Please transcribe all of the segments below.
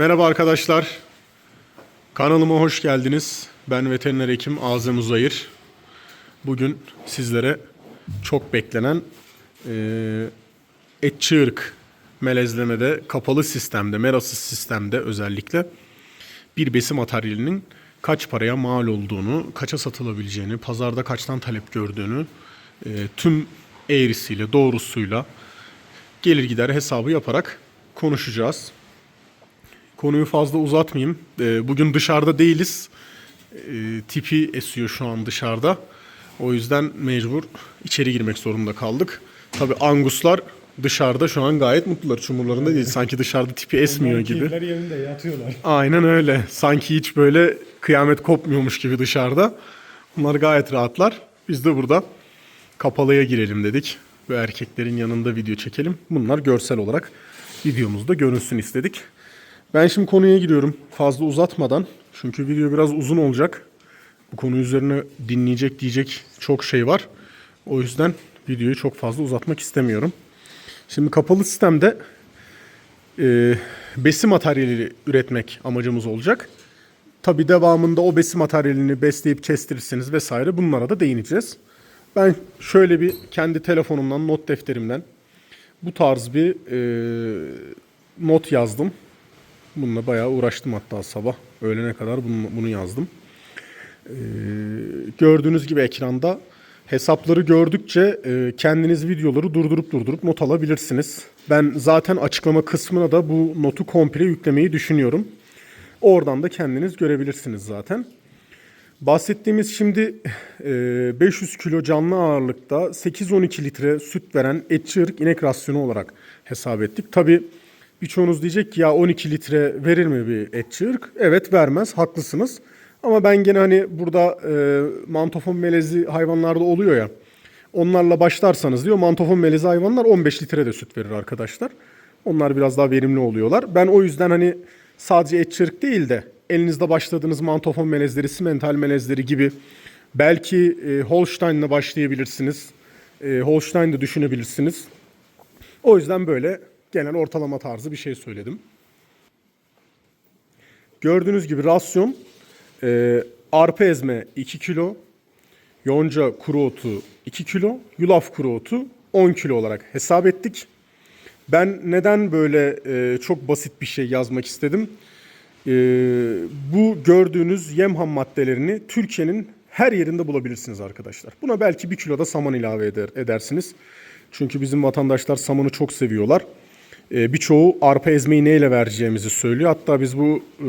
Merhaba arkadaşlar. Kanalıma hoş geldiniz. Ben veteriner hekim Azem Uzayır. Bugün sizlere çok beklenen eee etçi ırk melezlemede kapalı sistemde, merasız sistemde özellikle bir besin materyalinin kaç paraya mal olduğunu, kaça satılabileceğini, pazarda kaçtan talep gördüğünü eee, tüm eğrisiyle, doğrusuyla gelir gider hesabı yaparak konuşacağız. Konuyu fazla uzatmayayım. Ee, Bugün dışarıda değiliz. Ee, Tipi esiyor şu an dışarıda. O yüzden mecbur içeri girmek zorunda kaldık. Tabi anguslar dışarıda şu an gayet mutlular. Çumurlarında değil. Sanki dışarıda tipi esmiyor gibi. Keyifler yerinde yatıyorlar. Aynen öyle. Sanki hiç böyle kıyamet kopmuyormuş gibi dışarıda. Bunlar gayet rahatlar. Biz de burada kapalıya girelim dedik. Ve erkeklerin yanında video çekelim. Bunlar görsel olarak videomuzda görünsün istedik. Ben şimdi konuya giriyorum fazla uzatmadan. Çünkü video biraz uzun olacak. Bu konu üzerine dinleyecek diyecek çok şey var. O yüzden videoyu çok fazla uzatmak istemiyorum. Şimdi kapalı sistemde e, besin materyali üretmek amacımız olacak. Tabi devamında o besin materyalini besleyip kestirirseniz vesaire bunlara da değineceğiz. Ben şöyle bir kendi telefonumdan, not defterimden bu tarz bir e, not yazdım. Bununla bayağı uğraştım hatta sabah. Öğlene kadar bunu, bunu yazdım. Ee, gördüğünüz gibi ekranda hesapları gördükçe e, kendiniz videoları durdurup durdurup not alabilirsiniz. Ben zaten açıklama kısmına da bu notu komple yüklemeyi düşünüyorum. Oradan da kendiniz görebilirsiniz zaten. Bahsettiğimiz şimdi e, 500 kilo canlı ağırlıkta 8-12 litre süt veren etçi ırk inek rasyonu olarak hesap ettik. Tabi birçoğunuz diyecek ki ya 12 litre verir mi bir etçi ırk? Evet vermez haklısınız. Ama ben gene hani burada e, mantofon melezi hayvanlarda oluyor ya. Onlarla başlarsanız diyor mantofon melezi hayvanlar 15 litre de süt verir arkadaşlar. Onlar biraz daha verimli oluyorlar. Ben o yüzden hani sadece etçi ırk değil de elinizde başladığınız mantofon melezleri, simental melezleri gibi belki e, Holstein'la başlayabilirsiniz. E, Holstein'de düşünebilirsiniz. O yüzden böyle genel ortalama tarzı bir şey söyledim. Gördüğünüz gibi rasyon e, arpa ezme 2 kilo, yonca kuru otu 2 kilo, yulaf kuru otu 10 kilo olarak hesap ettik. Ben neden böyle e, çok basit bir şey yazmak istedim? E, bu gördüğünüz yem ham maddelerini Türkiye'nin her yerinde bulabilirsiniz arkadaşlar. Buna belki bir kilo da saman ilave eder, edersiniz. Çünkü bizim vatandaşlar samanı çok seviyorlar. E, birçoğu arpa ezmeyi neyle vereceğimizi söylüyor. Hatta biz bu e,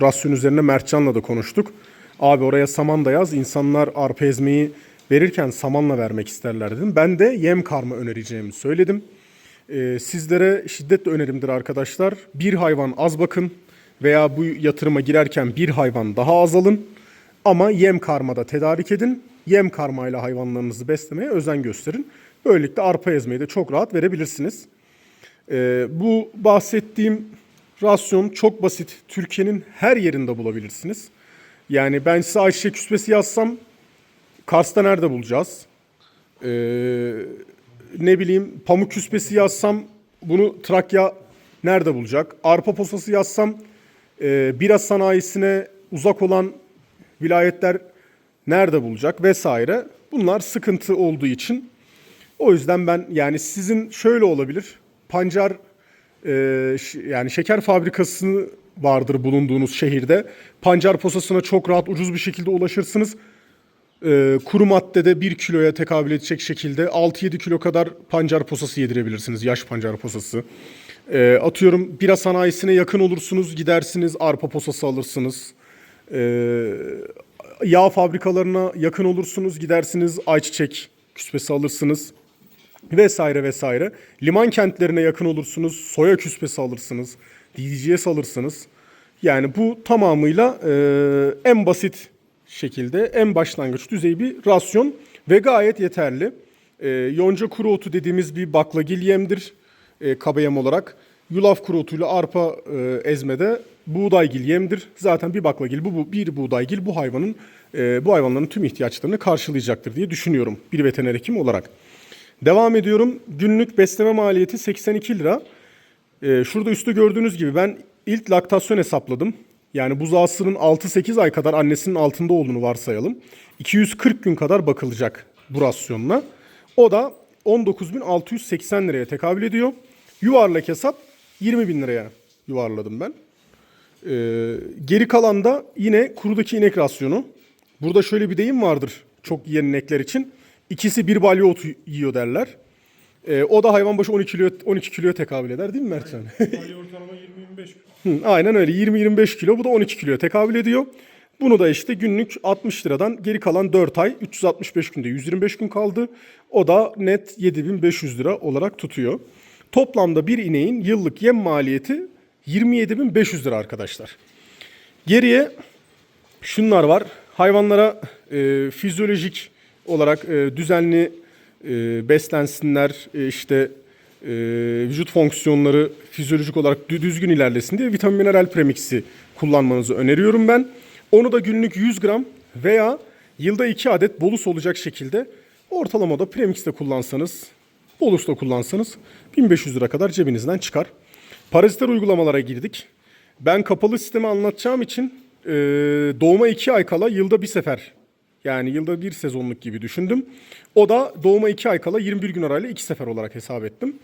rasyon üzerine Mertcan'la da konuştuk. Abi oraya saman da yaz. İnsanlar arpa ezmeyi verirken samanla vermek isterler dedim. Ben de yem karma önereceğimi söyledim. E, sizlere şiddetle önerimdir arkadaşlar. Bir hayvan az bakın veya bu yatırıma girerken bir hayvan daha az alın. Ama yem karmada tedarik edin. Yem karmayla hayvanlarınızı beslemeye özen gösterin. Böylelikle arpa ezmeyi de çok rahat verebilirsiniz. Ee, bu bahsettiğim rasyon çok basit. Türkiye'nin her yerinde bulabilirsiniz. Yani ben size ayçiçek küspesi yazsam Kars'ta nerede bulacağız? Ee, ne bileyim pamuk küspesi yazsam bunu Trakya nerede bulacak? Arpa posası yazsam e, bira sanayisine uzak olan vilayetler nerede bulacak vesaire. Bunlar sıkıntı olduğu için o yüzden ben yani sizin şöyle olabilir. Pancar e, yani şeker fabrikası vardır bulunduğunuz şehirde. Pancar posasına çok rahat ucuz bir şekilde ulaşırsınız. E, kuru maddede 1 kiloya tekabül edecek şekilde 6-7 kilo kadar pancar posası yedirebilirsiniz. Yaş pancar posası. E, atıyorum bira sanayisine yakın olursunuz gidersiniz arpa posası alırsınız. E, yağ fabrikalarına yakın olursunuz gidersiniz ayçiçek küspesi alırsınız vesaire vesaire. Liman kentlerine yakın olursunuz, soya küspesi alırsınız, DDGS alırsınız. Yani bu tamamıyla e, en basit şekilde en başlangıç düzeyi bir rasyon ve gayet yeterli. E, yonca kuru otu dediğimiz bir baklagil yemdir e, kaba yem olarak. Yulaf kuru otuyla arpa e, ezmede buğdaygil yemdir. Zaten bir baklagil, bu, bu bir buğdaygil bu hayvanın e, bu hayvanların tüm ihtiyaçlarını karşılayacaktır diye düşünüyorum bir veteriner hekim olarak. Devam ediyorum. Günlük besleme maliyeti 82 lira. Ee, şurada üstte gördüğünüz gibi ben ilk laktasyon hesapladım. Yani buzağısının 6-8 ay kadar annesinin altında olduğunu varsayalım. 240 gün kadar bakılacak bu rasyonla. O da 19.680 liraya tekabül ediyor. Yuvarlak hesap 20 bin liraya yuvarladım ben. Ee, geri kalan da yine kurudaki inek rasyonu. Burada şöyle bir deyim vardır çok yiyen inekler için. İkisi bir balya otu yiyor derler. Ee, o da hayvan başı 12 kilo 12 kiloya tekabül eder değil mi Mertcan? Ayı ortalama 20-25 Hı, Aynen öyle 20-25 kilo bu da 12 kiloya tekabül ediyor. Bunu da işte günlük 60 liradan geri kalan 4 ay 365 günde 125 gün kaldı. O da net 7500 lira olarak tutuyor. Toplamda bir ineğin yıllık yem maliyeti 27500 lira arkadaşlar. Geriye şunlar var. Hayvanlara e, fizyolojik olarak e, düzenli e, beslensinler, e, işte e, vücut fonksiyonları fizyolojik olarak dü- düzgün ilerlesin diye vitamin mineral premix'i kullanmanızı öneriyorum ben. Onu da günlük 100 gram veya yılda 2 adet bolus olacak şekilde ortalamada premix'te kullansanız, bolus'ta kullansanız 1500 lira kadar cebinizden çıkar. Paraziter uygulamalara girdik. Ben kapalı sistemi anlatacağım için e, doğuma 2 ay kala yılda bir sefer yani yılda bir sezonluk gibi düşündüm. O da doğuma 2 ay kala 21 gün arayla 2 sefer olarak hesap ettim.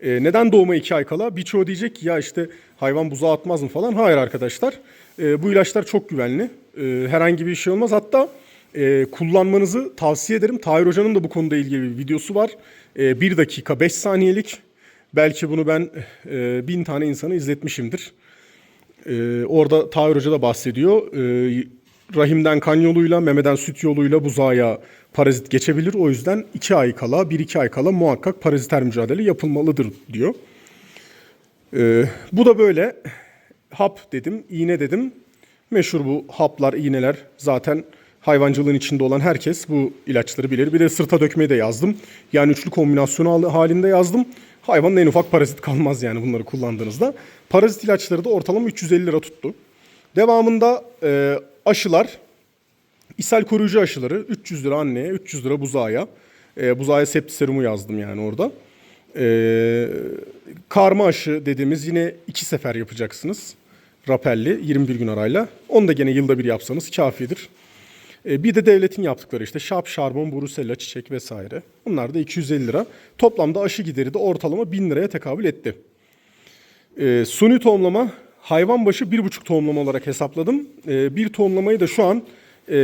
E, neden doğuma 2 ay kala? Birçoğu diyecek ki ya işte hayvan buzağa atmaz mı falan. Hayır arkadaşlar. E, bu ilaçlar çok güvenli. E, herhangi bir şey olmaz. Hatta e, kullanmanızı tavsiye ederim. Tahir Hoca'nın da bu konuda ilgili bir videosu var. E, 1 dakika 5 saniyelik. Belki bunu ben e, bin tane insana izletmişimdir. Ee, orada Tahir Hoca da bahsediyor. Ee, rahimden kan yoluyla, memeden süt yoluyla buzağa parazit geçebilir. O yüzden 2 ay kala, 1-2 ay kala muhakkak paraziter mücadele yapılmalıdır diyor. Ee, bu da böyle hap dedim, iğne dedim. Meşhur bu haplar, iğneler zaten hayvancılığın içinde olan herkes bu ilaçları bilir. Bir de sırta dökmeyi de yazdım. Yani üçlü kombinasyonu hal- halinde yazdım. Hayvanın en ufak parazit kalmaz yani bunları kullandığınızda. Parazit ilaçları da ortalama 350 lira tuttu. Devamında e, aşılar, ishal koruyucu aşıları 300 lira anneye, 300 lira buzağa. E, buzağa septi serumu yazdım yani orada. E, karma aşı dediğimiz yine iki sefer yapacaksınız. Rapelli 21 gün arayla. Onu da gene yılda bir yapsanız kafidir. E, bir de devletin yaptıkları işte şap, şarbon, brusella, çiçek vesaire. Bunlar da 250 lira. Toplamda aşı gideri de ortalama 1000 liraya tekabül etti. E, suni tohumlama hayvan başı 1,5 tohumlama olarak hesapladım. E, bir tohumlamayı da şu an e,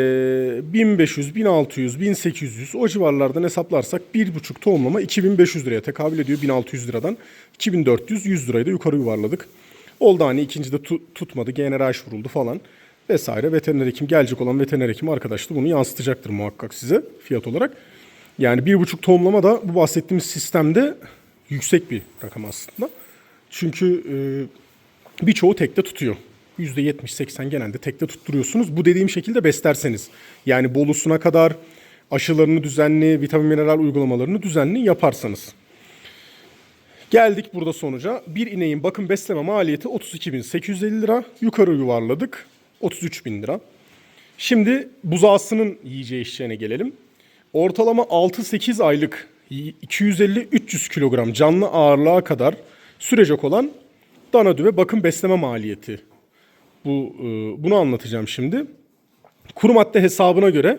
1500, 1600, 1800 o civarlardan hesaplarsak 1,5 tohumlama 2500 liraya tekabül ediyor 1600 liradan. 2400, 100 lirayı da yukarı yuvarladık. Oldu hani ikinci de tu- tutmadı, GNRH vuruldu falan vesaire. Veteriner hekim gelecek olan veteriner hekim arkadaş da bunu yansıtacaktır muhakkak size fiyat olarak. Yani bir buçuk tohumlama da bu bahsettiğimiz sistemde yüksek bir rakam aslında. Çünkü e, birçoğu tekte tutuyor. %70-80 genelde tekte tutturuyorsunuz. Bu dediğim şekilde beslerseniz. Yani bolusuna kadar aşılarını düzenli, vitamin mineral uygulamalarını düzenli yaparsanız. Geldik burada sonuca. Bir ineğin bakım besleme maliyeti 32.850 lira. Yukarı yuvarladık. 33.000 lira. Şimdi buzağısının yiyeceği içeceğine gelelim. Ortalama 6-8 aylık 250-300 kilogram canlı ağırlığa kadar sürecek olan dana düve bakım besleme maliyeti. Bu e, bunu anlatacağım şimdi. Kuru madde hesabına göre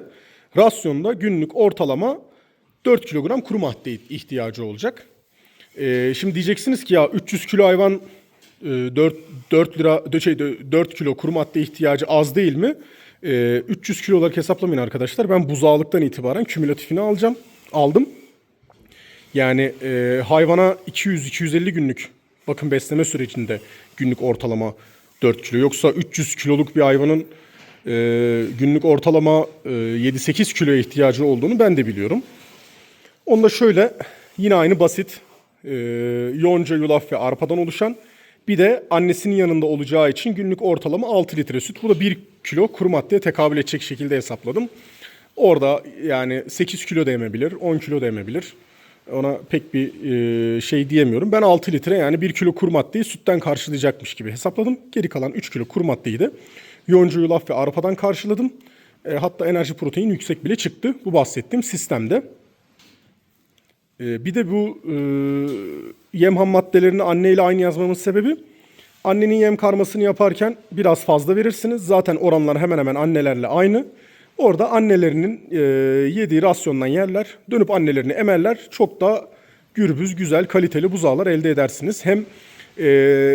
rasyonda günlük ortalama 4 kilogram kuru madde ihtiyacı olacak. Ee, şimdi diyeceksiniz ki ya 300 kilo hayvan e, 4, 4 lira şey, de- 4 kilo kuru madde ihtiyacı az değil mi? Ee, 300 kilo olarak hesaplamayın arkadaşlar. Ben buzağlıktan itibaren kümülatifini alacağım. Aldım. Yani e, hayvana 200-250 günlük bakım besleme sürecinde günlük ortalama 4 kilo. Yoksa 300 kiloluk bir hayvanın e, günlük ortalama e, 7-8 kiloya ihtiyacı olduğunu ben de biliyorum. Onu da şöyle yine aynı basit e, yonca, yulaf ve arpadan oluşan bir de annesinin yanında olacağı için günlük ortalama 6 litre süt. Bu da 1 kilo kuru maddeye tekabül edecek şekilde hesapladım. Orada yani 8 kilo da emebilir, 10 kilo da emebilir. Ona pek bir e, şey diyemiyorum. Ben 6 litre yani 1 kilo kuru maddeyi sütten karşılayacakmış gibi hesapladım. Geri kalan 3 kilo kuru maddeyi de yonca, yulaf ve arpadan karşıladım. E, hatta enerji protein yüksek bile çıktı bu bahsettiğim sistemde. Ee, bir de bu e, yem ham maddelerini anneyle aynı yazmamın sebebi Annenin yem karmasını yaparken biraz fazla verirsiniz. Zaten oranlar hemen hemen annelerle aynı. Orada annelerinin e, yediği rasyondan yerler. Dönüp annelerini emerler. Çok daha gürbüz, güzel, kaliteli buzağlar elde edersiniz. Hem e,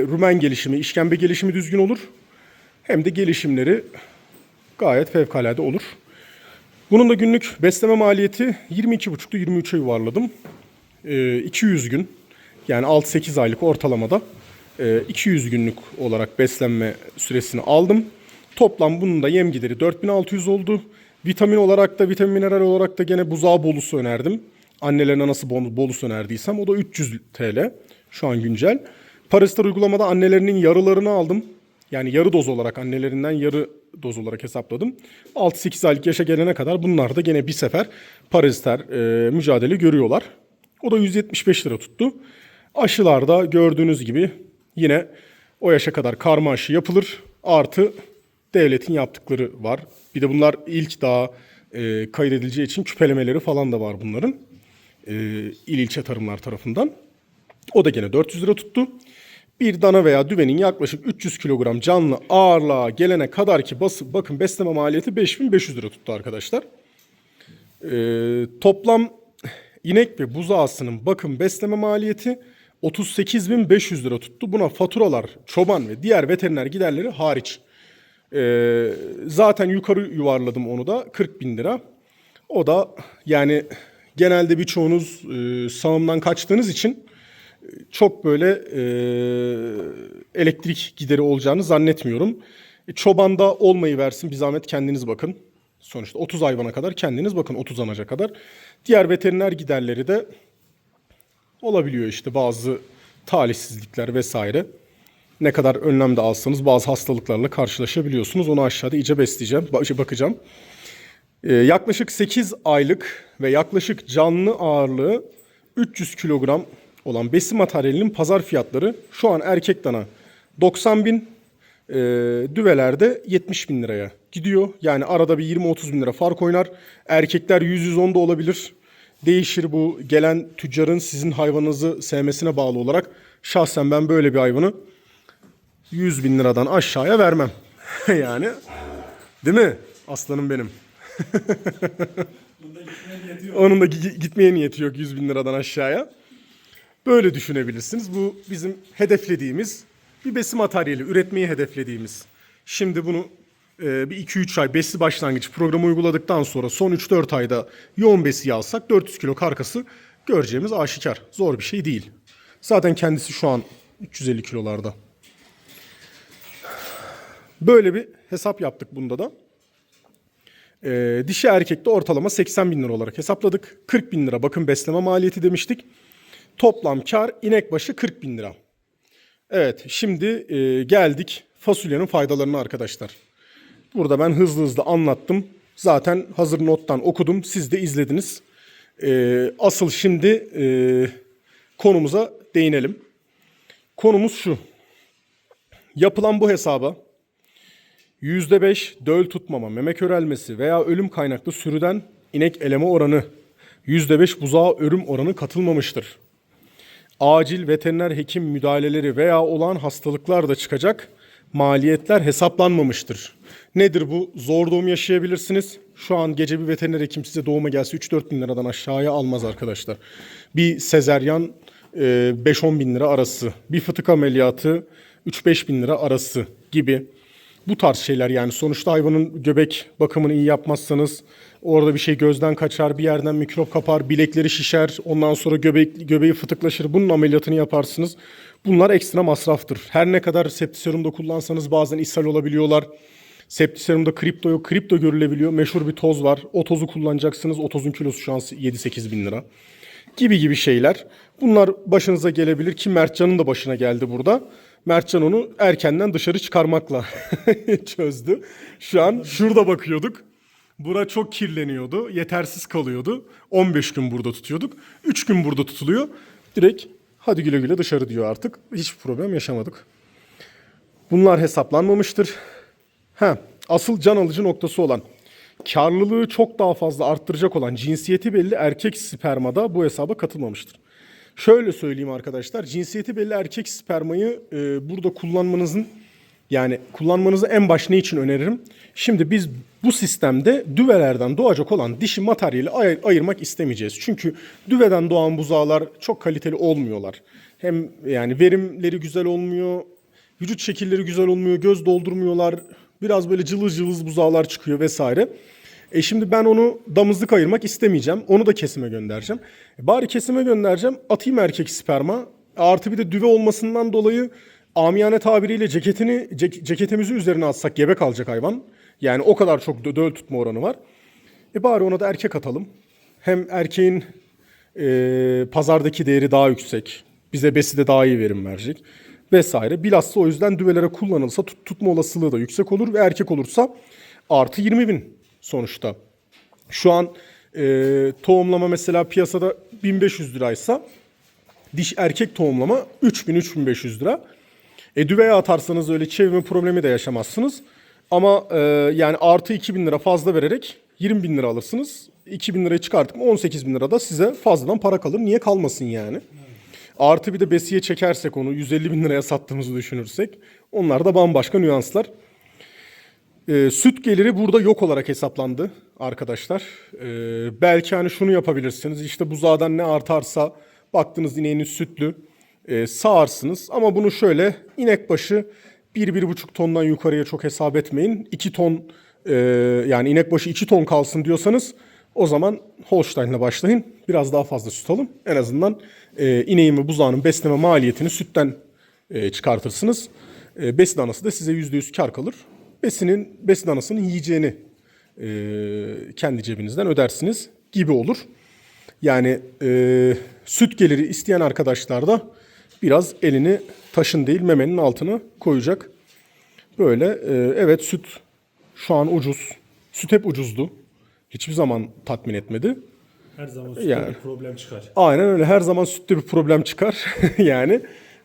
rumen gelişimi, işkembe gelişimi düzgün olur. Hem de gelişimleri gayet fevkalade olur. Bunun da günlük besleme maliyeti 22,5'tu 23'e yuvarladım. Ee, 200 gün yani 6-8 aylık ortalamada e, 200 günlük olarak beslenme süresini aldım. Toplam bunun da yem gideri 4600 oldu. Vitamin olarak da vitamin mineral olarak da gene buzağı bolusu önerdim. Annelerine nasıl bolusu önerdiysem o da 300 TL şu an güncel. Parastar uygulamada annelerinin yarılarını aldım. Yani yarı doz olarak annelerinden yarı doz olarak hesapladım. 6-8 aylık yaşa gelene kadar bunlar da gene bir sefer paraziter e, mücadele görüyorlar. O da 175 lira tuttu. Aşılarda gördüğünüz gibi yine o yaşa kadar karma aşı yapılır. Artı devletin yaptıkları var. Bir de bunlar ilk daha e, kaydedileceği için küpelemeleri falan da var bunların. E, il ilçe tarımlar tarafından. O da gene 400 lira tuttu. Bir dana veya düvenin yaklaşık 300 kilogram canlı ağırlığa gelene kadar ki bası, bakın besleme maliyeti 5500 lira tuttu arkadaşlar. Ee, toplam inek ve buzağısının bakım besleme maliyeti 38.500 lira tuttu. Buna faturalar, çoban ve diğer veteriner giderleri hariç. Ee, zaten yukarı yuvarladım onu da 40 bin lira. O da yani genelde birçoğunuz e, sağımdan kaçtığınız için çok böyle e, elektrik gideri olacağını zannetmiyorum. E, çobanda olmayı versin bir zahmet kendiniz bakın. Sonuçta 30 hayvana kadar kendiniz bakın 30 anaca kadar. Diğer veteriner giderleri de olabiliyor işte bazı talihsizlikler vesaire. Ne kadar önlem de alsanız bazı hastalıklarla karşılaşabiliyorsunuz. Onu aşağıda iyice besleyeceğim, ba- bakacağım. Ee, yaklaşık 8 aylık ve yaklaşık canlı ağırlığı 300 kilogram olan besin materyalinin pazar fiyatları şu an erkek dana 90 bin, e, düvelerde 70 bin liraya gidiyor. Yani arada bir 20-30 bin lira fark oynar. Erkekler 100-110 da olabilir. Değişir bu gelen tüccarın sizin hayvanınızı sevmesine bağlı olarak. Şahsen ben böyle bir hayvanı 100 bin liradan aşağıya vermem. yani değil mi aslanım benim? Onun da gi- gitmeye niyeti yok 100 bin liradan aşağıya. Böyle düşünebilirsiniz. Bu bizim hedeflediğimiz bir besin materyali, üretmeyi hedeflediğimiz. Şimdi bunu e, bir 2-3 ay besli başlangıç programı uyguladıktan sonra son 3-4 ayda yoğun besiye alsak 400 kilo karkası göreceğimiz aşikar. Zor bir şey değil. Zaten kendisi şu an 350 kilolarda. Böyle bir hesap yaptık bunda da. Ee, dişi erkekte ortalama 80 bin lira olarak hesapladık. 40 bin lira bakım besleme maliyeti demiştik. Toplam kar inek başı 40 bin lira. Evet şimdi e, geldik fasulyenin faydalarına arkadaşlar. Burada ben hızlı hızlı anlattım. Zaten hazır nottan okudum. Siz de izlediniz. Ee, asıl şimdi e, konumuza değinelim. Konumuz şu. Yapılan bu hesaba %5 döl tutmama, meme körelmesi veya ölüm kaynaklı sürüden inek eleme oranı, %5 buzağa ölüm oranı katılmamıştır. Acil veteriner hekim müdahaleleri veya olan hastalıklar da çıkacak maliyetler hesaplanmamıştır. Nedir bu? Zor doğum yaşayabilirsiniz. Şu an gece bir veteriner hekim size doğuma gelse 3-4 bin liradan aşağıya almaz arkadaşlar. Bir sezeryan e, 5-10 bin lira arası. Bir fıtık ameliyatı 3-5 bin lira arası gibi. Bu tarz şeyler yani sonuçta hayvanın göbek bakımını iyi yapmazsanız orada bir şey gözden kaçar, bir yerden mikrop kapar, bilekleri şişer, ondan sonra göbek göbeği fıtıklaşır. Bunun ameliyatını yaparsınız. Bunlar ekstra masraftır. Her ne kadar septiserumda kullansanız bazen ishal olabiliyorlar. Septiserumda kripto yok, kripto görülebiliyor. Meşhur bir toz var. O tozu kullanacaksınız. O tozun kilosu şu an 7-8 bin lira. Gibi gibi şeyler. Bunlar başınıza gelebilir ki Mertcan'ın da başına geldi burada. Mertcan onu erkenden dışarı çıkarmakla çözdü. Şu an şurada bakıyorduk. Bura çok kirleniyordu. Yetersiz kalıyordu. 15 gün burada tutuyorduk. 3 gün burada tutuluyor. Direkt hadi güle güle dışarı diyor artık. Hiçbir problem yaşamadık. Bunlar hesaplanmamıştır. Ha, asıl can alıcı noktası olan karlılığı çok daha fazla arttıracak olan cinsiyeti belli erkek spermada bu hesaba katılmamıştır. Şöyle söyleyeyim arkadaşlar. Cinsiyeti belli erkek spermayı e, burada kullanmanızın yani kullanmanızı en baş ne için öneririm? Şimdi biz bu sistemde düvelerden doğacak olan dişi materyali ay- ayırmak istemeyeceğiz. Çünkü düveden doğan buzağlar çok kaliteli olmuyorlar. Hem yani verimleri güzel olmuyor, vücut şekilleri güzel olmuyor, göz doldurmuyorlar. Biraz böyle cılız cılız buzağlar çıkıyor vesaire. E şimdi ben onu damızlık ayırmak istemeyeceğim. Onu da kesime göndereceğim. E bari kesime göndereceğim. Atayım erkek sperma. Artı bir de düve olmasından dolayı amiyane tabiriyle ceketini cek- ceketimizi üzerine atsak gebe kalacak hayvan. Yani o kadar çok dö- döl tutma oranı var. E bari ona da erkek atalım. Hem erkeğin e, pazardaki değeri daha yüksek. Bize besi de daha iyi verim verecek. Vesaire. Bilhassa o yüzden düvelere kullanılsa tut- tutma olasılığı da yüksek olur ve erkek olursa artı 20 bin sonuçta. Şu an e, tohumlama mesela piyasada 1500 liraysa diş erkek tohumlama 3000-3500 lira. E düveye atarsanız öyle çevirme problemi de yaşamazsınız. Ama e, yani artı 2000 lira fazla vererek 20 bin lira alırsınız. 2000 lirayı çıkarttık mı 18 bin lira da size fazladan para kalır. Niye kalmasın yani? Artı bir de besiye çekersek onu 150 bin liraya sattığımızı düşünürsek onlar da bambaşka nüanslar. E, süt geliri burada yok olarak hesaplandı arkadaşlar. E, belki hani şunu yapabilirsiniz. İşte buzağdan ne artarsa baktınız ineğiniz sütlü e, sağarsınız. Ama bunu şöyle inek başı 1-1,5 tondan yukarıya çok hesap etmeyin. 2 ton e, yani inek başı 2 ton kalsın diyorsanız o zaman Holstein'la başlayın. Biraz daha fazla süt alın. En azından e, ineğin ve buzağının besleme maliyetini sütten e, çıkartırsınız. E, besin danası da size %100 kar kalır. Besinin, besin danasının yiyeceğini e, kendi cebinizden ödersiniz gibi olur. Yani e, süt geliri isteyen arkadaşlar da biraz elini taşın değil memenin altına koyacak. Böyle e, evet süt şu an ucuz. Süt hep ucuzdu. Hiçbir zaman tatmin etmedi. Her zaman sütte Yani. bir problem çıkar. Aynen öyle. Her zaman sütte bir problem çıkar. yani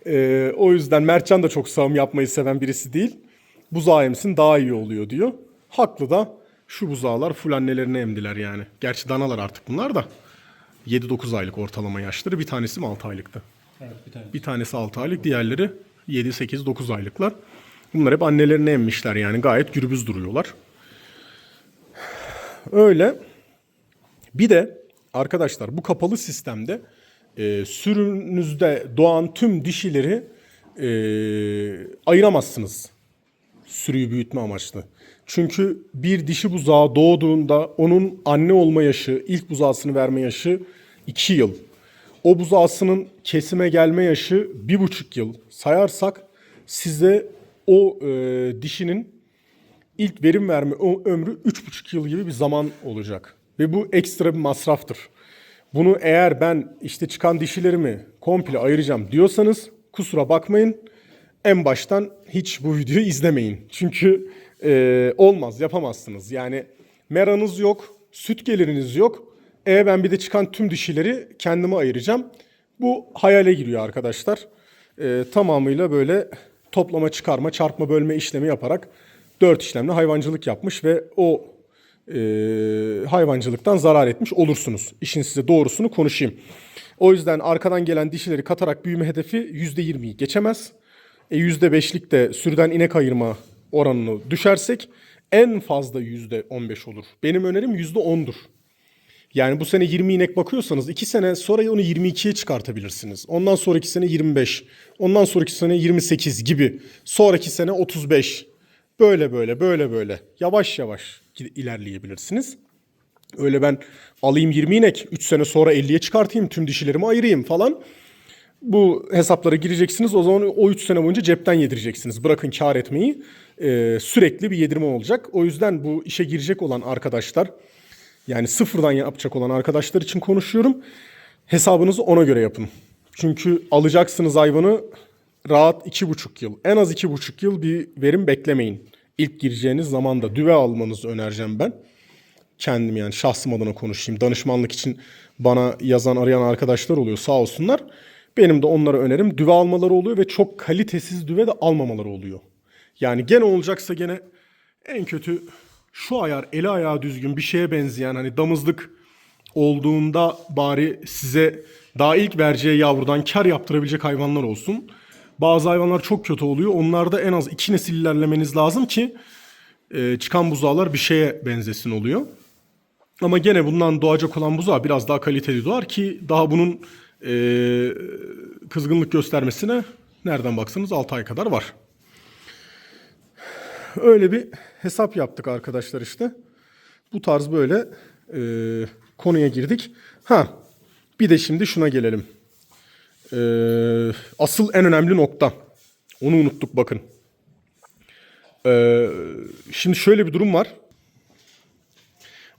e, o yüzden Mertcan da çok sağım yapmayı seven birisi değil. Buzağı emsin daha iyi oluyor diyor. Haklı da şu buzağlar full annelerini emdiler yani. Gerçi danalar artık bunlar da. 7-9 aylık ortalama yaşları. Bir tanesi mi 6 aylıktı? Evet bir tane. Bir tanesi 6 aylık, diğerleri 7, 8, 9 aylıklar. Bunlar hep annelerini emmişler yani gayet gürbüz duruyorlar. Öyle. Bir de arkadaşlar bu kapalı sistemde e, sürünüzde doğan tüm dişileri e, ayıramazsınız sürüyü büyütme amaçlı. Çünkü bir dişi buzağı doğduğunda onun anne olma yaşı, ilk buzağısını verme yaşı 2 yıl. O buzağısının kesime gelme yaşı 1,5 yıl sayarsak size o e, dişinin ilk verim verme ömrü 3,5 yıl gibi bir zaman olacak. Ve bu ekstra bir masraftır. Bunu eğer ben işte çıkan dişilerimi komple ayıracağım diyorsanız kusura bakmayın. En baştan hiç bu videoyu izlemeyin. Çünkü e, olmaz yapamazsınız. Yani meranız yok, süt geliriniz yok. E ben bir de çıkan tüm dişileri kendime ayıracağım. Bu hayale giriyor arkadaşlar. E, tamamıyla böyle toplama, çıkarma, çarpma, bölme işlemi yaparak dört işlemle hayvancılık yapmış ve o e, hayvancılıktan zarar etmiş olursunuz. İşin size doğrusunu konuşayım. O yüzden arkadan gelen dişileri katarak büyüme hedefi %20'yi geçemez. E, %5'lik de sürüden inek ayırma oranını düşersek en fazla %15 olur. Benim önerim %10'dur. Yani bu sene 20 inek bakıyorsanız 2 sene sonra onu 22'ye çıkartabilirsiniz. Ondan sonraki sene 25. Ondan sonraki sene 28 gibi. Sonraki sene 35. Böyle böyle böyle böyle yavaş yavaş ilerleyebilirsiniz. Öyle ben alayım 20 inek 3 sene sonra 50'ye çıkartayım tüm dişilerimi ayırayım falan. Bu hesaplara gireceksiniz o zaman o 3 sene boyunca cepten yedireceksiniz. Bırakın kar etmeyi Ee, sürekli bir yedirme olacak. O yüzden bu işe girecek olan arkadaşlar yani sıfırdan yapacak olan arkadaşlar için konuşuyorum. Hesabınızı ona göre yapın. Çünkü alacaksınız hayvanı rahat iki buçuk yıl. En az iki buçuk yıl bir verim beklemeyin. İlk gireceğiniz zaman da düve almanızı önereceğim ben. Kendim yani şahsım adına konuşayım. Danışmanlık için bana yazan arayan arkadaşlar oluyor sağ olsunlar. Benim de onlara önerim düve almaları oluyor ve çok kalitesiz düve de almamaları oluyor. Yani gene olacaksa gene en kötü şu ayar eli ayağı düzgün bir şeye benzeyen hani damızlık olduğunda bari size daha ilk vereceği yavrudan kar yaptırabilecek hayvanlar olsun. Bazı hayvanlar çok kötü oluyor. Onlarda en az iki nesil ilerlemeniz lazım ki e, çıkan buzağlar bir şeye benzesin oluyor. Ama gene bundan doğacak olan buzağı biraz daha kaliteli doğar ki daha bunun e, kızgınlık göstermesine nereden baksanız 6 ay kadar var. Öyle bir hesap yaptık arkadaşlar işte. Bu tarz böyle e, konuya girdik. Ha bir de şimdi şuna gelelim. E, asıl en önemli nokta. Onu unuttuk bakın. E, şimdi şöyle bir durum var.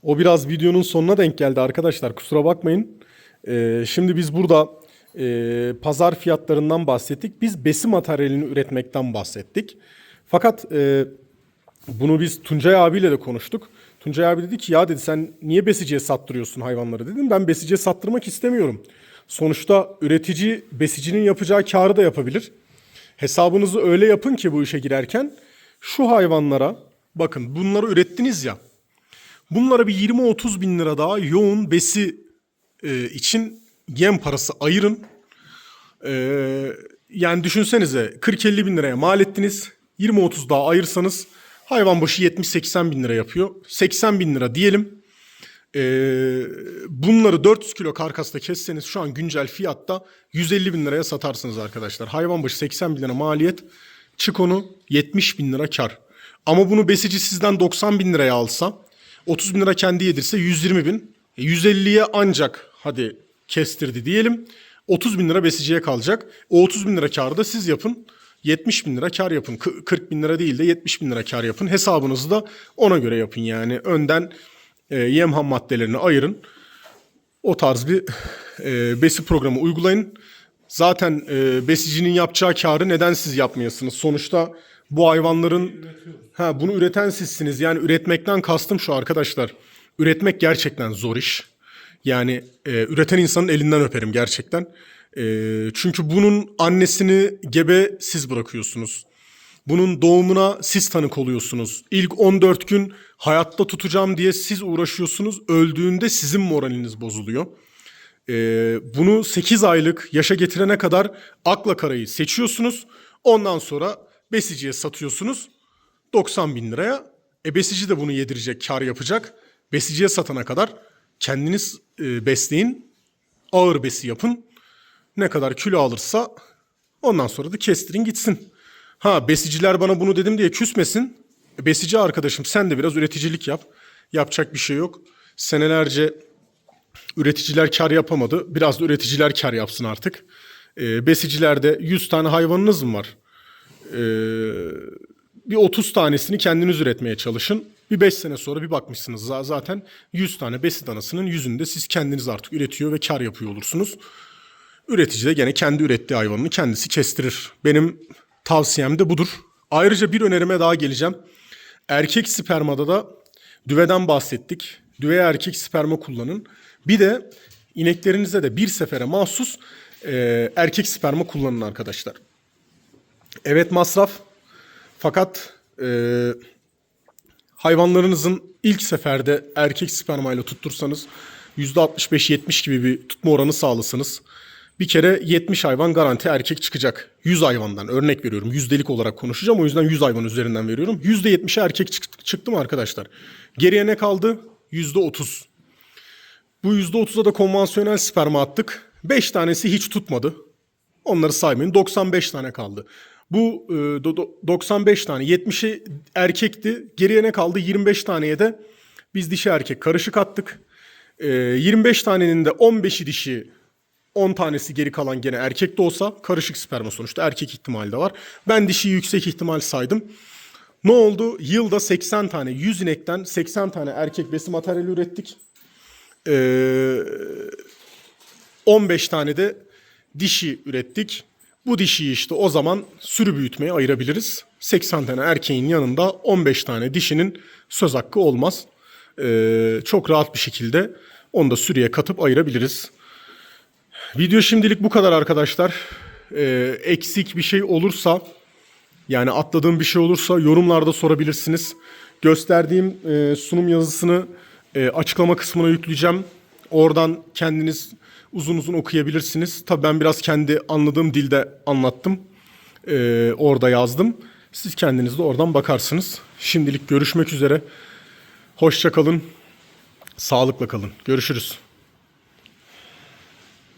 O biraz videonun sonuna denk geldi arkadaşlar. Kusura bakmayın. E, şimdi biz burada e, pazar fiyatlarından bahsettik. Biz besi materyalini üretmekten bahsettik. Fakat e, bunu biz Tuncay abiyle de konuştuk. Tuncay abi dedi ki ya dedi sen niye besiciye sattırıyorsun hayvanları dedim. Ben besiciye sattırmak istemiyorum. Sonuçta üretici besicinin yapacağı karı da yapabilir. Hesabınızı öyle yapın ki bu işe girerken şu hayvanlara bakın bunları ürettiniz ya. Bunlara bir 20-30 bin lira daha yoğun besi e, için yem parası ayırın. E, yani düşünsenize 40-50 bin liraya mal ettiniz. 20-30 daha ayırsanız hayvan başı 70-80 bin lira yapıyor. 80 bin lira diyelim. E, bunları 400 kilo karkasta kesseniz şu an güncel fiyatta 150 bin liraya satarsınız arkadaşlar. Hayvan başı 80 bin lira maliyet. Çık onu 70 bin lira kar. Ama bunu besici sizden 90 bin liraya alsa 30 bin lira kendi yedirse 120 bin. E, 150'ye ancak hadi kestirdi diyelim. 30 bin lira besiciye kalacak. O 30 bin lira karı da siz yapın. 70 bin lira kar yapın. Kı- 40 bin lira değil de 70 bin lira kar yapın. Hesabınızı da ona göre yapın yani. Önden e, yem ham maddelerini ayırın. O tarz bir e, besi programı uygulayın. Zaten e, besicinin yapacağı karı neden siz yapmayasınız? Sonuçta bu hayvanların ha bunu üreten sizsiniz. Yani üretmekten kastım şu arkadaşlar. Üretmek gerçekten zor iş. Yani e, üreten insanın elinden öperim gerçekten. E, çünkü bunun annesini gebe siz bırakıyorsunuz. Bunun doğumuna siz tanık oluyorsunuz. İlk 14 gün hayatta tutacağım diye siz uğraşıyorsunuz. Öldüğünde sizin moraliniz bozuluyor. Ee, bunu 8 aylık yaşa getirene kadar akla karayı seçiyorsunuz. Ondan sonra besiciye satıyorsunuz 90 bin liraya. E besici de bunu yedirecek, kar yapacak. Besiciye satana kadar kendiniz e, besleyin, ağır besi yapın. Ne kadar kilo alırsa ondan sonra da kestirin gitsin. Ha besiciler bana bunu dedim diye küsmesin. E, Besici arkadaşım sen de biraz üreticilik yap. Yapacak bir şey yok. Senelerce üreticiler kar yapamadı. Biraz da üreticiler kar yapsın artık. Ee, besigilerde 100 tane hayvanınız mı var? Bir 30 tanesini kendiniz üretmeye çalışın. Bir 5 sene sonra bir bakmışsınız za- zaten 100 tane besi danasının yüzünde siz kendiniz artık üretiyor ve kar yapıyor olursunuz. Üretici de gene kendi ürettiği hayvanını kendisi kestirir. Benim tavsiyem de budur. Ayrıca bir önerime daha geleceğim. Erkek spermada da düveden bahsettik. Düve erkek sperma kullanın. Bir de ineklerinize de bir sefere mahsus e, erkek sperma kullanın arkadaşlar. Evet masraf fakat e, hayvanlarınızın ilk seferde erkek spermayla tuttursanız %65-70 gibi bir tutma oranı sağlasanız bir kere 70 hayvan garanti erkek çıkacak. 100 hayvandan örnek veriyorum. Yüzdelik olarak konuşacağım. O yüzden 100 hayvan üzerinden veriyorum. %70'e erkek çık- çıktı mı arkadaşlar? Geriye ne kaldı? %30. Bu %30'a da konvansiyonel sperma attık. 5 tanesi hiç tutmadı. Onları saymayın. 95 tane kaldı. Bu e, do- do- 95 tane 70'i erkekti. Geriye ne kaldı? 25 taneye de biz dişi erkek karışık attık. E, 25 tanenin de 15'i dişi 10 tanesi geri kalan gene erkek de olsa karışık sperma sonuçta erkek ihtimali de var. Ben dişiyi yüksek ihtimal saydım. Ne oldu? Yılda 80 tane 100 inekten 80 tane erkek besi materyali ürettik. Ee, 15 tane de dişi ürettik. Bu dişiyi işte o zaman sürü büyütmeye ayırabiliriz. 80 tane erkeğin yanında 15 tane dişinin söz hakkı olmaz. Ee, çok rahat bir şekilde onu da sürüye katıp ayırabiliriz. Video şimdilik bu kadar arkadaşlar. Ee, eksik bir şey olursa yani atladığım bir şey olursa yorumlarda sorabilirsiniz. Gösterdiğim e, sunum yazısını e, açıklama kısmına yükleyeceğim. Oradan kendiniz uzun uzun okuyabilirsiniz. Tabii ben biraz kendi anladığım dilde anlattım. Ee, orada yazdım. Siz kendiniz de oradan bakarsınız. Şimdilik görüşmek üzere. Hoşça kalın. Sağlıkla kalın. Görüşürüz.